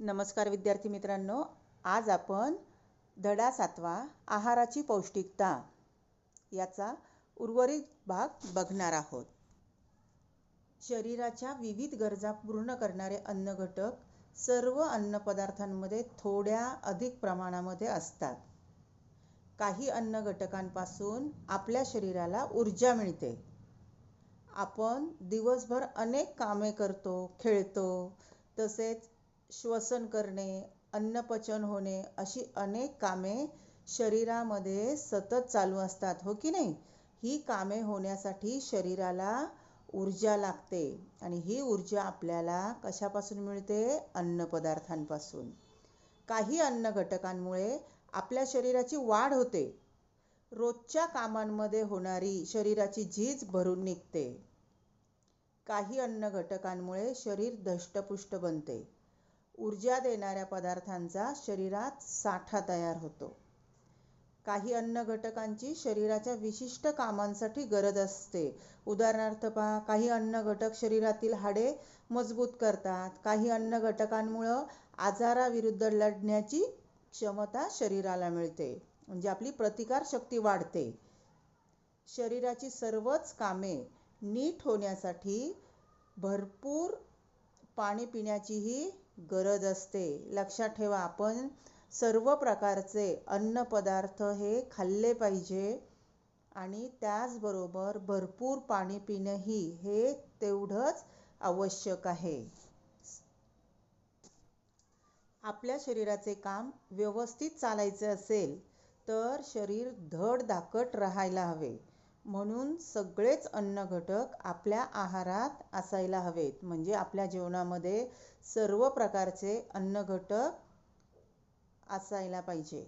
नमस्कार विद्यार्थी मित्रांनो आज आपण धडा सातवा आहाराची पौष्टिकता याचा उर्वरित भाग बघणार आहोत. शरीराच्या विविध गरजा पूर्ण करणारे अन्न घटक सर्व अन्नपदार्थांमध्ये थोड्या अधिक प्रमाणामध्ये असतात. काही अन्न घटकांपासून आपल्या शरीराला ऊर्जा मिळते. आपण दिवसभर अनेक कामे करतो खेळतो तसेच श्वसन करणे अन्नपचन होणे अशी अनेक कामे शरीरामध्ये सतत चालू असतात हो की नाही? ही कामे होण्यासाठी शरीराला ऊर्जा लागते आणि ही ऊर्जा आपल्याला कशापासून मिळते? अन्नपदार्थांपासून काही अन्न घटकांमुळे आपल्या शरीराची वाढ होते. रोजच्या कामांमध्ये होणारी शरीराची झीज भरून निघते. काही अन्न घटकांमुळे शरीर धष्टपुष्ट बनते. ऊर्जा देणाऱ्या पदार्थांचा शरीरात साठा तयार होतो. काही अन्न घटकांची शरीराच्या विशिष्ट कामांसाठी गरज असते. उदाहरणार्थ पहा काही अन्न घटक शरीरातील हाडे मजबूत करतात. काही अन्न घटकांमुळं आजाराविरुद्ध लढण्याची क्षमता शरीराला मिळते म्हणजे आपली प्रतिकारशक्ती वाढते. शरीराची सर्वच कामे नीट होण्यासाठी भरपूर पाणी पिण्याचीही गरज असते. लक्षात ठेवा आपण सर्व प्रकारचे अन्न पदार्थ हे खाल्ले पाहिजे आणि त्याचबरोबर भरपूर पाणी पिणंही हे तेवढंच आवश्यक आहे. आपल्या शरीराचे काम व्यवस्थित चालायचे असेल तर शरीर धड धाकट राहायला हवे. म्हणून सगळेच अन्न घटक आपल्या आहारात असायला हवेत. म्हणजे आपल्या जेवणामध्ये सर्व प्रकारचे अन्न घटक असायला पाहिजे.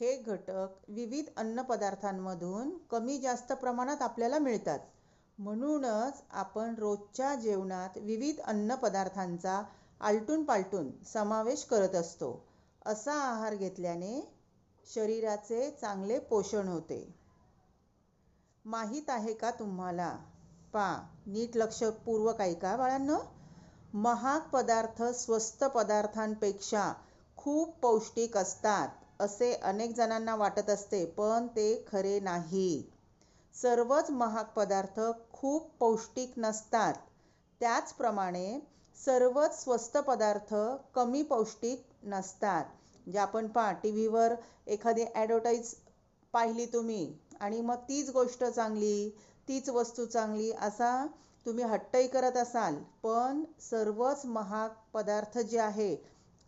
हे घटक विविध अन्नपदार्थांमधून कमी जास्त प्रमाणात आपल्याला मिळतात. म्हणूनच आपण रोजच्या जेवणात विविध अन्नपदार्थांचा आलटून पालटून समावेश करत असतो. असा आहार घेतल्याने शरीराचे चांगले पोषण होते. माहीत आहे का तुम्हाला? पा. नीट लक्षपूर्वक ऐका बाळांनो. महाग पदार्थ स्वस्त पदार्थांपेक्षा खूप पौष्टिक असतात असे अनेक जणांना वाटत असते पण ते खरे नाही. सर्वच महाग पदार्थ खूप पौष्टिक नसतात. त्याचप्रमाणे सर्वच स्वस्त पदार्थ कमी पौष्टिक नसतात. जे आपण पहा टी व्हीवर एखादी ॲडव्हर्टाईज पाहिली तुम्ही आणि मग तीच गोष्ट चांगली तीच वस्तू चांगली असा तुम्ही हट्टही करत असाल पण सर्वच महाग पदार्थ जे आहे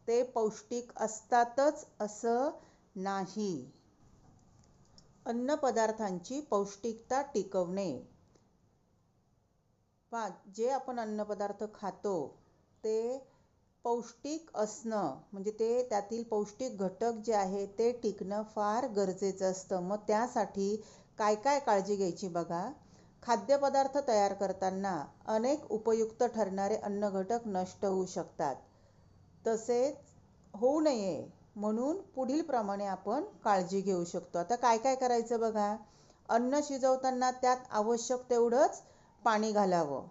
ते पौष्टिक असतातच असं नाही. अन्नपदार्थांची पौष्टिकता टिकवणे. पा जे आपण अन्नपदार्थ खातो ते पौष्टिक असणं म्हणजे ते त्यातील पौष्टिक घटक जे आहे ते टिकणं फार गरजेचं असतं. मग त्यासाठी काय काय काळजी घ्यायची बघा? खाद्यपदार्थ तयार करताना अनेक उपयुक्त ठरणारे अन्न घटक नष्ट होऊ शकतात. तसेच होऊ नये म्हणून पुढील प्रमाणे आपण काळजी घेऊ शकतो. आता काय काय करायचं बघा? अन्न शिजवताना त्यात आवश्यक तेवढंच पाणी घालावं.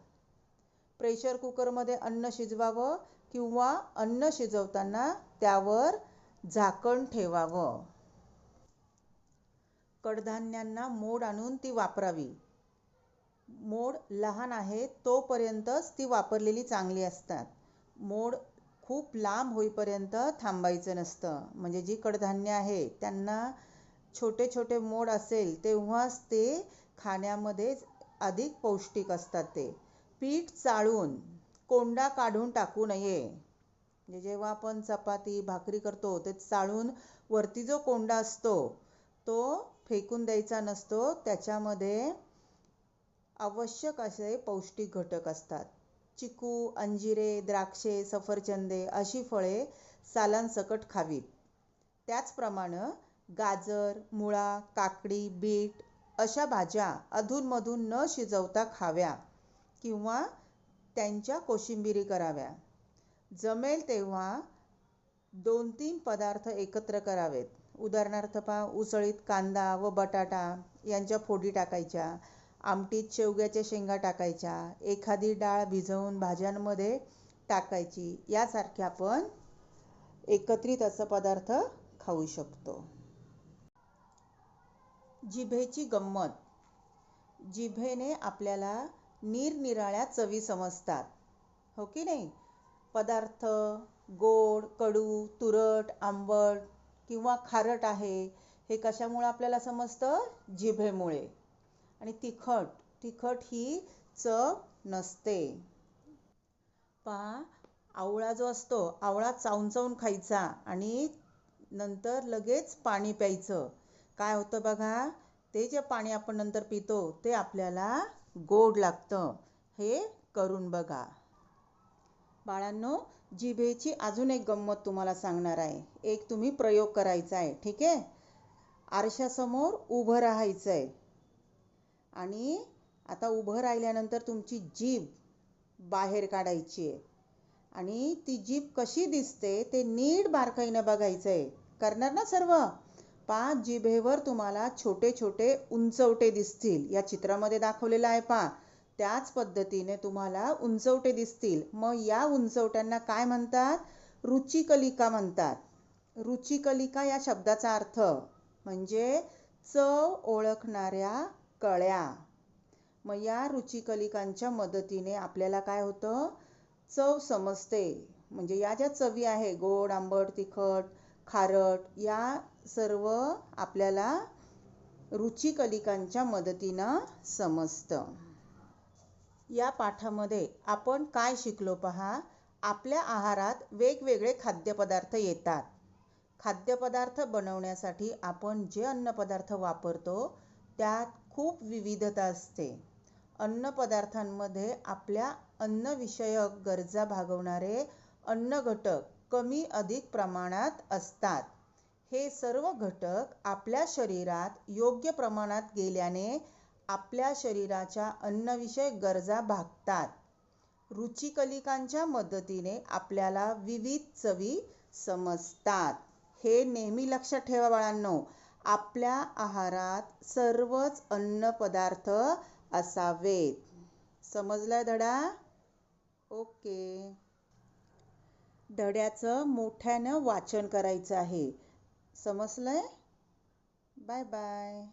प्रेशर कुकरमध्ये अन्न शिजवावं. किंवा अन्न शिजवताना त्यावर झाकण ठेवावं. कडधान्यांना मोड आणून ती वापरावी. मोड लहान आहे तोपर्यंतच ती वापरलेली चांगली असतात. मोड खूप लांब होईपर्यंत थांबायचं नसतं. म्हणजे जी कडधान्य आहे त्यांना छोटे छोटे मोड असेल तेव्हाच ते खाण्यामध्ये अधिक पौष्टिक असतात ते. पीठ चाळून कोंडा काढून टाकू नये. म्हणजे जेव्हा आपण चपाती भाकरी करतो ते चाळून वरती जो कोंडा असतो तो फेकून द्यायचा नसतो. त्याच्यामध्ये आवश्यक असे पौष्टिक घटक असतात. चिकू अंजिरे द्राक्षे सफरचंदे अशी फळे सालांसकट खावीत. त्याचप्रमाणे गाजर मुळा काकडी बीट अशा भाज्या अधूनमधून न शिजवता खाव्या किंवा त्यांच्या कोशिंबिरी कराव्या. जमेल तेव्हा दोन तीन पदार्थ एकत्र करावेत. उदाहरणार्थ पहा उसळीत कांदा व बटाटा यांच्या फोडी टाकायच्या आमटीत शेवग्याच्या शेंगा टाकायच्या एखादी डाळ भिजवून भाज्यांमध्ये टाकायची यासारखे आपण एकत्रित असं पदार्थ खाऊ शकतो. जिभेची गंमत. जिभेने आपल्याला निरनिराळ्या चवी समजतात. हो की नाही? पदार्थ गोड कडू तुरट आंबट किंवा खारट आहे हे कशामुळे आपल्याला समजतं? जिभेमुळे. आणि तिखट तिखट ही चव नसते. पहा आवळा जो असतो आवळा चावून चावून खायचा आणि नंतर लगेच पाणी प्यायचं. काय होतं बघा? ते जे पाणी आपण नंतर पितो ते आपल्याला गोड लागतं हे करून बघा. बाळांनो जिभेची अजून एक गंमत तुम्हाला सांगणार आहे. एक तुम्ही प्रयोग करायचा आहे ठीक आहे? आरशासमोर उभं राहायचं आहे आणि आता उभं राहिल्यानंतर तुमची जीभ बाहेर काढायची आहे. आणि ती जीभ कशी दिसते ते नीट बारकाईनं बघायचं आहे करणार ना सर्व? पाच जिभेवर तुम्हाला छोटे छोटे उंचवटे दिसतील. या चित्रामध्ये दाखवलेलं आहे पा त्याच पद्धतीने तुम्हाला उंचवटे दिसतील. मग या उंचवट्यांना काय म्हणतात? रुचिकलिका म्हणतात. रुचिकलिका या शब्दाचा अर्थ म्हणजे चव ओळखणाऱ्या कळ्या. मग या रुचिकलिकांच्या मदतीने आपल्याला काय होतं? चव समजते. म्हणजे या ज्या चवी आहे गोड आंबट तिखट खारट या सर्व आपल्याला रुचिकलिकांच्या मदतीनं समजतं. या पाठामध्ये आपण काय शिकलो पहा? आपल्या आहारात वेगवेगळे खाद्यपदार्थ येतात. खाद्यपदार्थ बनवण्यासाठी आपण जे अन्नपदार्थ वापरतो त्यात खूप विविधता असते. अन्नपदार्थांमध्ये आपल्या अन्नविषयक गरजा भागवणारे अन्न घटक कमी अधिक प्रमाणात असतात. हे सर्व घटक आपल्या शरीरात योग्य प्रमाणात गेल्याने आपल्या शरीराच्या अन्नविषयक गरजा भागतात. रुचिकलिकांच्या मदतीने आपल्याला विविध चवी समजतात. हे नेहमी लक्षात ठेवा बाळांनो आपल्या आहारात सर्वच अन्नपदार्थ असावेत. समजलाय धडा? ओके. धड्याचं मोठ्यानं वाचन करायचं आहे. समजलंय? Bye bye.